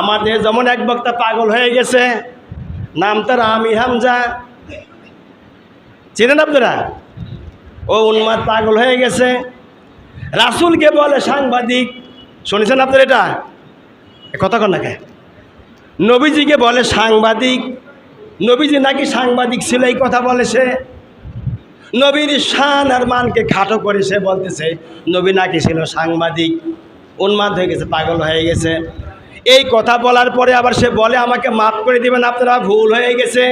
আমাদের যেমন এক বক্তা পাগল হয়ে গেছে, নাম তার আমি হামজা। চেনেন আপনারা? ও উন্মাদ পাগল হয়ে গেছে। রাসুলকে বলে সাংবাদিক, শুনেছেন আপনার এটা? কন নাকি নবীজিকে বলে সাংবাদিক। নবীজি নাকি সাংবাদিক ছিল এই কথা বলে সে। নবীর শান আর মানকে খাটো করে সে বলতেছে, নবী নাকি ছিল সাংবাদিক, উন্মাদ হয়ে গেছে, পাগল হয়ে গেছে। এই কথা বলার পরে আবার সে বলে, আমাকে মাফ করে দিবেন, আপনারা ভুল হয়ে গেছে।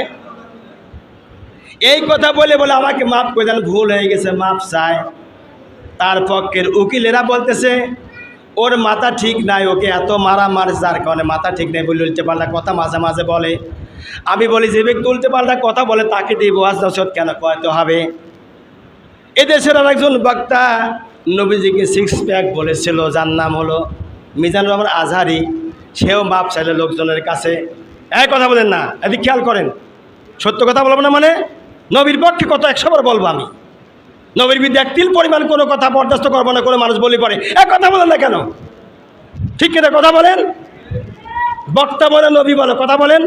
এই কথা বলে বলে আমাকে মাফ করে দেন, ভুল হয়ে গেছে, মাফ চায়। তার পক্ষের উকিলেরা বলতেছে, ওর মাথা ঠিক নাই, ওকে এত মারা মারছে, যার কারণে মাথা ঠিক নেই, বলে উল্টে পাল্টা কথা মাঝে মাঝে বলে। আমি বলি, যে ব্যক্তি উল্টে পাল্টা কথা বলে, তাকে দিয়ে ওয়াজ নসত কেন কয়তে হবে? এদেশের আর একজন বক্তা নবীজিকে সিক্স প্যাক বলেছিল, যার নাম হলো মিজানুর রহমান আজহারি। সেও মাপ চাইলে লোকজনের কাছে এক কথা বলেন না, এদিক খেয়াল করেন। সত্য কথা বলব না মানে? নবীর পক্ষে কত একশোবার বলব আমি? নবীর বিদ্যা একতিল পরিমাণ কোনো কথা বরদাস্ত করব না, কোনো মানুষ বলি পড়ে। এক কথা বলেন না কেন? ঠিক কিনা কথা বলেন? বক্তা বলে নবী বলো, কথা বলেন।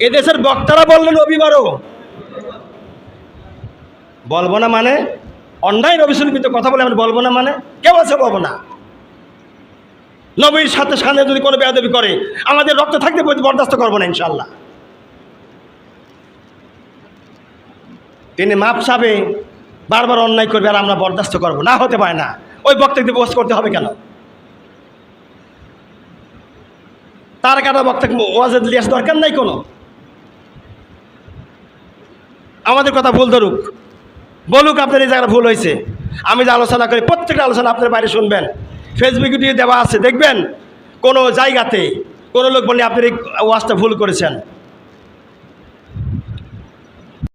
এদেশের বক্তারা বললে নবী বলো। বলব না মানে? অন্যায় রবিশলিপিত কথা বলে আমি বলব না মানে? কেউ আছে বলব না। নবীর সাথে সামনে যদি কোনো বেয়াদবি করে, আমাদের রক্ত থাকতে বরদাস্ত করব না ইনশাল্লাহ তিনি মাপ চাবে, বারবার অন্যায় করবে আর আমরা বরদাস্ত করব। না হতে পারে না। ওই বক্তাকে বস করতে হবে কেন? তার কাটা বক্তাকে ওয়াজেদ লিয়াস দরকার নাই কোনো। আমাদের কথা ভুল ধরুক। বলুক আপনার এই জায়গাটা ভুল হয়েছে। আমি যে আলোচনা করি, প্রত্যেকটা আলোচনা আপনার বাইরে শুনবেন। ফেসবুকে দিয়ে দেওয়া আছে দেখবেন কোনো জায়গাতে কোনো লোক বলে আপনি ওয়াজটা ভুল করেছেন।